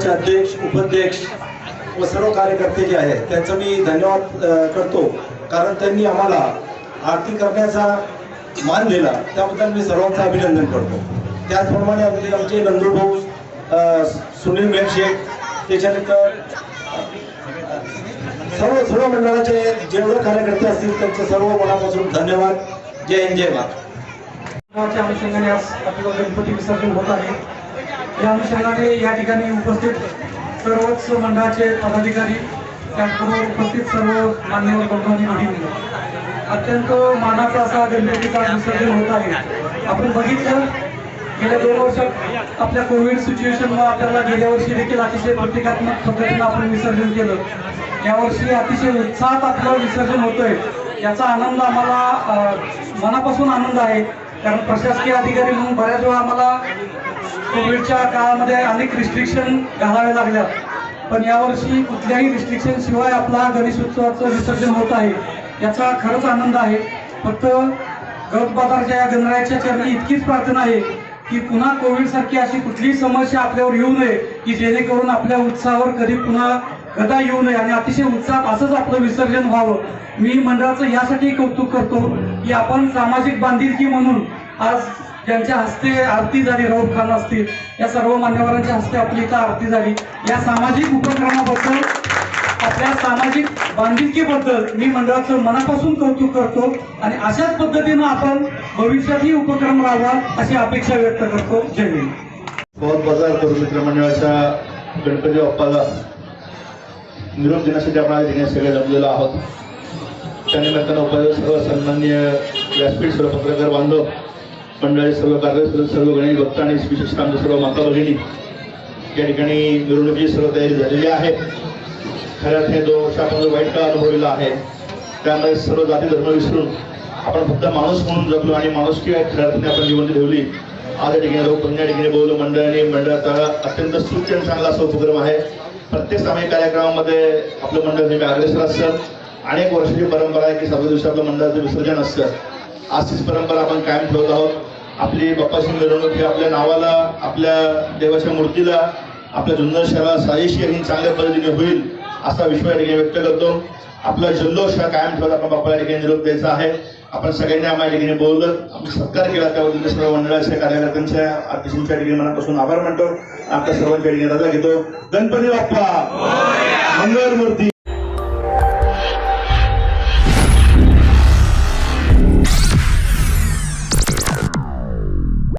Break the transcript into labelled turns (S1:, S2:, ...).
S1: चे अध्यक्ष उपाध्यक्ष व सर्व कार्यकर्ते जे आहेत त्यांचं मी धन्यवाद करतो. कारण त्यांनी आम्हाला आरती करण्याचा मान दिला. त्याबद्दल मी सर्वांचं अभिनंदन करतो. त्याचप्रमाणे आपले आमचे नंदू भाऊ सुनील मेनशेख त्याच्यानंतर सर्व सर्व मंडळाचे जेवढे कार्यकर्ते असतील त्यांचे सर्व मनापासून धन्यवाद. जय हिंद जय भारत.
S2: अनुषंगाने आज आपलं गणपती विसर्जन होत आहे. या अनुषंगाने या ठिकाणी उपस्थित सर्वच मंडळाचे पदाधिकारी त्याचबरोबर उपस्थित सर्व मान्यवर बंधूंनी भगिनी अत्यंत मानाचा असा गणपतीचा विसर्जन होत आहे. आपण बघितलं गेल्या दोन वर्षात आपल्या कोविड सिच्युएशनमुळे आपल्याला गेल्या वर्षी देखील अतिशय प्रतिकात्मक पद्धतीनं आपण विसर्जन केलं. यावर्षी अतिशय उत्साहात आपलं विसर्जन होतंय. याचा आनंद आम्हाला मनापासून आनंद आहे. कारण प्रशासकीय अधिकारी म्हणून बऱ्याच वेळा आम्हाला कोविडच्या काळामध्ये अनेक रिस्ट्रिक्शन घालाव्या लागल्या पण यावर्षी कुठल्याही रिस्ट्रिक्शन शिवाय आपला गणेश उत्सवाचं विसर्जन होत आहे याचा खरंच आनंद आहे. फक्त गौत बाजारच्या या गणरायाच्या चरणी इतकीच प्रार्थना आहे की पुन्हा कोविडसारखी अशी कुठलीही समस्या आपल्यावर येऊ नये की जेणेकरून आपल्या उत्साहावर कधी पुन्हा गदा येऊ नये आणि अतिशय उत्साहात असंच आपलं विसर्जन व्हावं. मी मंडळाचं यासाठी कौतुक करतो की आपण सामाजिक बांधिलकी म्हणून आज त्यांच्या हस्ते आरती झाली राऊत खान असतील. या सर्व मान्यवरांच्या हस्ते आपली इथं आरती झाली. या सामाजिक उपक्रमाबद्दल आपल्या सामाजिक बांधिलकीबद्दल मी मंडळाचं मनापासून कौतुक करतो आणि अशाच पद्धतीनं आपण भविष्यातही उपक्रम राहावा अशी अपेक्षा व्यक्त करतो. जय हिंद.
S3: बहुत बाजार करू मित्र मंडळाच्या गणपती बाप्पाला निरोप देण्यासाठी आपण आज येण्यास सगळे जमलेलो आहोत. त्यानिमित्तानं उपाय सर्व सन्मान्य व्यासपीठ सर्व पत्रकार बांधव मंडळी सर्व कार्यकर्ते सर्व गणेश भक्त आणि विशेषतः आमच्या सर्व माता भगिनी या ठिकाणी मिरवणुकीची सर्व तयारी झालेली आहे. खऱ्यात हे दोन वर्ष आपण जो वाईट काळ अनुभवलेला आहे. त्यामुळे सर्व जाती धर्म विसरून आपण फक्त माणूस म्हणून जगलो आणि माणूस किंवा अर्थाने आपण जिवंत ठेवली. आज या ठिकाणी लोक या ठिकाणी बोललो मंडळाने मंडळाचा अत्यंत स्तुत्य आणि चांगला असा उपक्रम आहे. प्रत्येक सामायिक कार्यक्रमामध्ये आपलं मंडळ नेहमी अग्रेसर असतं. अनेक वर्षाची परंपरा आहे की सर्व दिवशी आपलं मंडळाचं विसर्जन असतं. आज तीच परंपरा आपण कायम ठेवत आहोत. आपली बाप्पाची मिरवणूक ही आपल्या नावाला आपल्या देवाच्या मूर्तीला आपल्या जुन्नर शहराला साजेशी आणि चांगल्या पद्धतीने होईल असा विश्वास या ठिकाणी व्यक्त करतो. आपला जल्लोष हा कायम ठेवत आपण बाप्पा या ठिकाणी निरोप द्यायचा आहे. आपण सगळ्यांनी आम्हाला ठिकाणी बोललं आपण सत्कार केला त्याबद्दल सर्व मंडळाच्या कार्यकर्त्यांच्या अध्यक्षांच्या ठिकाणी मनापासून आभार मानतो. आपल्या सर्वांच्या ठिकाणी रजा घेतो. गणपती बाप्पा! मंगळमूर्ती